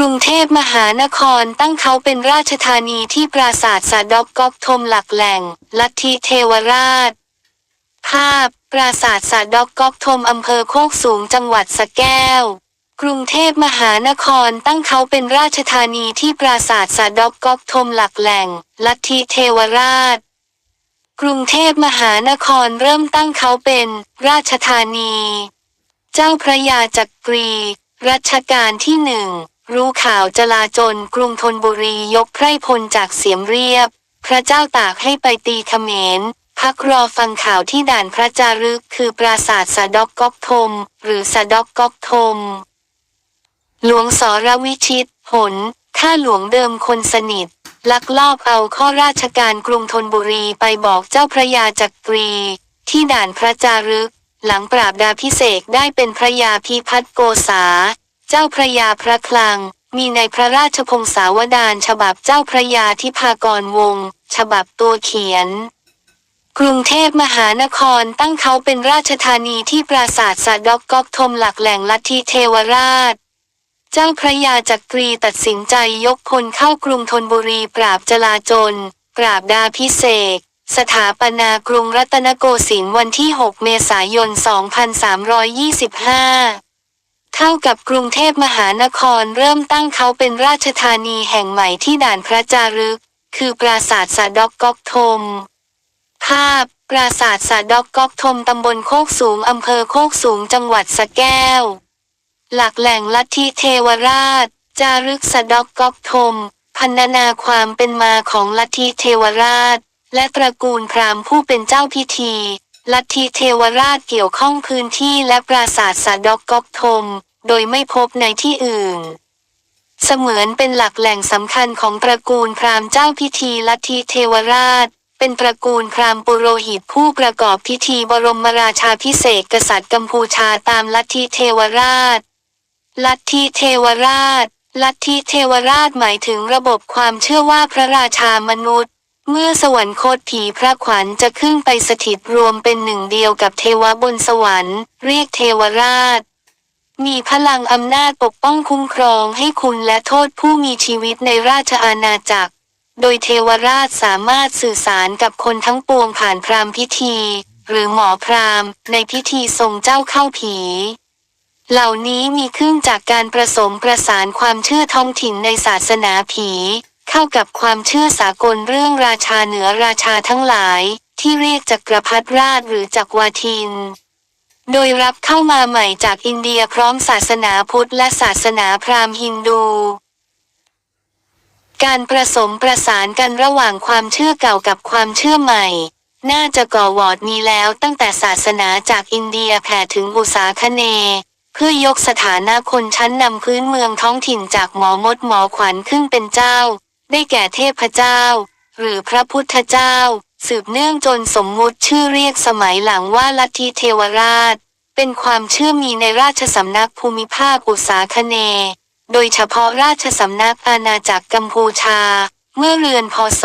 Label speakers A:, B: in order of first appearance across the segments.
A: กรุงเทพมหานครตั้งเขาเป็นราชธานีที่ปราสาทสาดอกก๊อกทมหลักแหล่ง ลัทธิเทวราช ภาพ ปราสาทสาดอกก๊อกทมอำเภอโคกสูงจังหวัดสะแก้ว กรุงเทพมหานครตั้งเขาเป็นราชธานีที่ปราสาทสาดอกก๊อกทมหลักแหล่ง ลัทธิเทวราช กรุงเทพมหานครเริ่มตั้งเขาเป็น ราชธานี เจ้าพระยาจักรี รัชกาลที่หนึ่ง รู้ข่าวจลาจลกรุงธนบุรียกไพรพลจากเสียมเรียบ พระเจ้าตากให้ไปตีเขมร พักรอฟังข่าวที่ด่านพระจารึก คือปราสาทสะดอกก๊อกทม หรือสะดอกก๊อกทม หลวงสรวิชิต ผลข้าหลวงเดิมคนสนิท ลักลอบเอาข้อราชการกรุงธนบุรีไปบอกเจ้าพระยาจักรี ที่ด่านพระจารึก หลังปราบดาพิเศษได้เป็นพระยาพิพัฒโกษา เจ้าพระยาพระคลัง มีในพระราชพงศาวดารฉบับเจ้าพระยาทิพากรวงศ์ฉบับตัวเขียน กรุงเทพมหานครตั้งเขาเป็นราชธานีที่ปราสาทสะดอกก๊อกทมหลักแหล่งลัทธิเทวราชเจ้าพระยาจักรีตัดสินใจยกพลเข้ากรุงธนบุรีปราบจลาจล ปราบดาพิเศษ สถาปนากรุงรัตนโกสินทร์วันที่ 6 เมษายน 2325 เท่ากับกรุงเทพมหานครเริ่มตั้งเขาเป็นราชธานีแห่งใหม่ที่ด่านพระจารึก คือปราสาทสะดอกกอกทม ภาพ ปราสาทสะดอกกอกทมตำบลโคกสูงอำเภอโคกสูงจังหวัดสะแก้ว หลักแหล่งลัทธิเทวราช จารึกสะดอกกอกทม พันนาความเป็นมาของลัทธิเทวราช และตระกูลพราหมณ์ผู้เป็นเจ้าพิธี ลัทธิเทวราชเกี่ยวข้องพื้นที่และปราสาทสะดอกกอกทม โดยไม่พบในที่อื่น เสมือนเป็นหลักแหล่งสำคัญของตระกูลพราหมณ์เจ้าพิธีลัทธิเทวราช เป็นตระกูลพราหมณ์ปุโรหิตผู้ประกอบพิธีบรมราชาพิเศษกษัตริย์กัมพูชาตามลัทธิเทวราช ลัทธิเทวราช ลัทธิเทวราชหมายถึงระบบความเชื่อว่าพระราชามนุษย์ เมื่อสวรรคตผีพระขวัญจะขึ้นไปสถิตรวมเป็นหนึ่งเดียวกับเทวบนสวรรค์ เรียกเทวราช มีพลังอำนาจปกป้องคุ้มครองให้คุณและโทษผู้มีชีวิตในราชอาณาจักร โดยเทวราชสามารถสื่อสารกับคนทั้งปวงผ่านพรามพิธี หรือหมอพรามในพิธีทรงเจ้าเข้าผีเหล่านี้มีขึ้นจากการประสมประสานความเชื่อท้องถิ่นในศาสนาผี เข้ากับความเชื่อสากลเรื่องราชาเหนือราชาทั้งหลาย ที่เรียกจักรพรรดิราชหรือจักรวาทิน โดยรับเข้ามาใหม่จากอินเดียพร้อมศาสนาพุทธและศาสนาพราหมณ์ฮินดู การประสมประสานกันระหว่างความเชื่อเก่ากับความเชื่อใหม่ น่าจะก่อวอร์ดมีแล้วตั้งแต่ศาสนาจากอินเดียแผ่ถึงอุษาคเนเพื่อยกสถานะคนชั้นนำพื้นเมืองท้องถิ่นจากหมอมดหมอขวัญขึ้นเป็นเจ้า ได้แก่เทพเจ้า หรือพระพุทธเจ้า สืบเนื่องจนสมมุติชื่อเรียกสมัยหลังว่าลัทธิเทวราช เป็นความเชื่อมีในราชสำนักภูมิภาคอุษาคเน โดยเฉพาะราชสำนักอาณาจักรกัมพูชา เมื่อเรือนพศ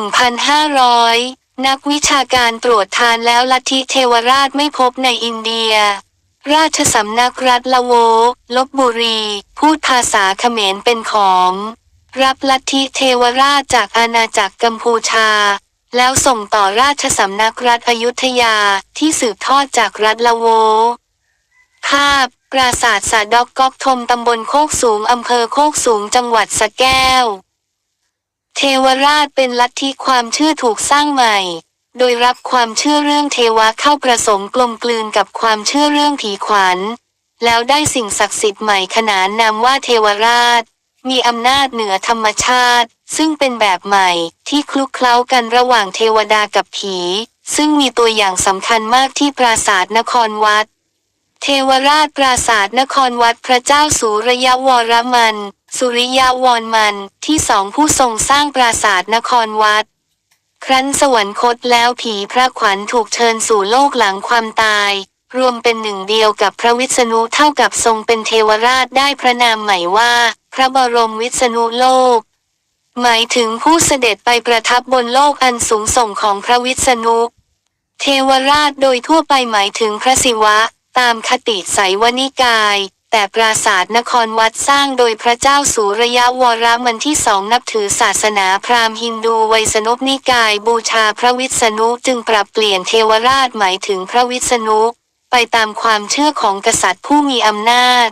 A: 1,500นักวิชาการตรวจทานแล้วลัทธิเทวราชไม่พบในอินเดีย ราชสำนักรัฐละโว ลบบุรี พูดภาษาเขมรเป็นของ รับลัทธิเทวราชจากอาณาจักรกัมพูชา แล้วส่งต่อราชสำนักรัฐอยุธยาที่สืบทอดจากรัฐละโว ภาพ ปราสาทสะดอกก๊อกทมตำบลโคกสูงอำเภอโคกสูงจังหวัดสะแก้ว เทวราชเป็นลัทธิความเชื่อถูกสร้างใหม่ โดยรับความเชื่อเรื่องเทวะเข้าผสมกลมกลืนกับความเชื่อเรื่องผีขวัญ แล้วได้สิ่งศักดิ์สิทธิ์ใหม่ขนานนามว่าเทวราช มีอำนาจเหนือธรรมชาติ ซึ่งเป็นแบบใหม่ที่คลุกเคล้ากันระหว่างเทวดากับผี ซึ่งมีตัวอย่างสำคัญมากที่ปราสาทนครวัด เทวราชปราสาทนครวัดพระเจ้าสุริยวรมัน สุริยวรมันที่สองผู้ทรงสร้างปราสาทนครวัด ครั้นสวรรคตแล้วผีพระขวัญถูกเชิญสู่โลกหลังความตาย รวมเป็นหนึ่งเดียวกับพระวิษณุเท่ากับทรงเป็นเทวราชได้พระนามใหม่ว่า ระบรมวิษณุโลก หมายถึงผู้เสด็จไปประทับบนโลกอันสูงส่งของพระวิษณุ เทวราชโดยทั่วไปหมายถึงพระศิวะ ตามคติไสยวนิกาย แต่ปราสาทนครวัดสร้างโดยพระเจ้าสุรยะวรมันที่สองนับถือศาสนาพราหมณ์ฮินดูไวยสนพนิกายบูชาพระวิษณุจึงปรับเปลี่ยนเทวราชหมายถึงพระวิษณุไปตามความเชื่อของกษัตริย์ผู้มีอำนาจ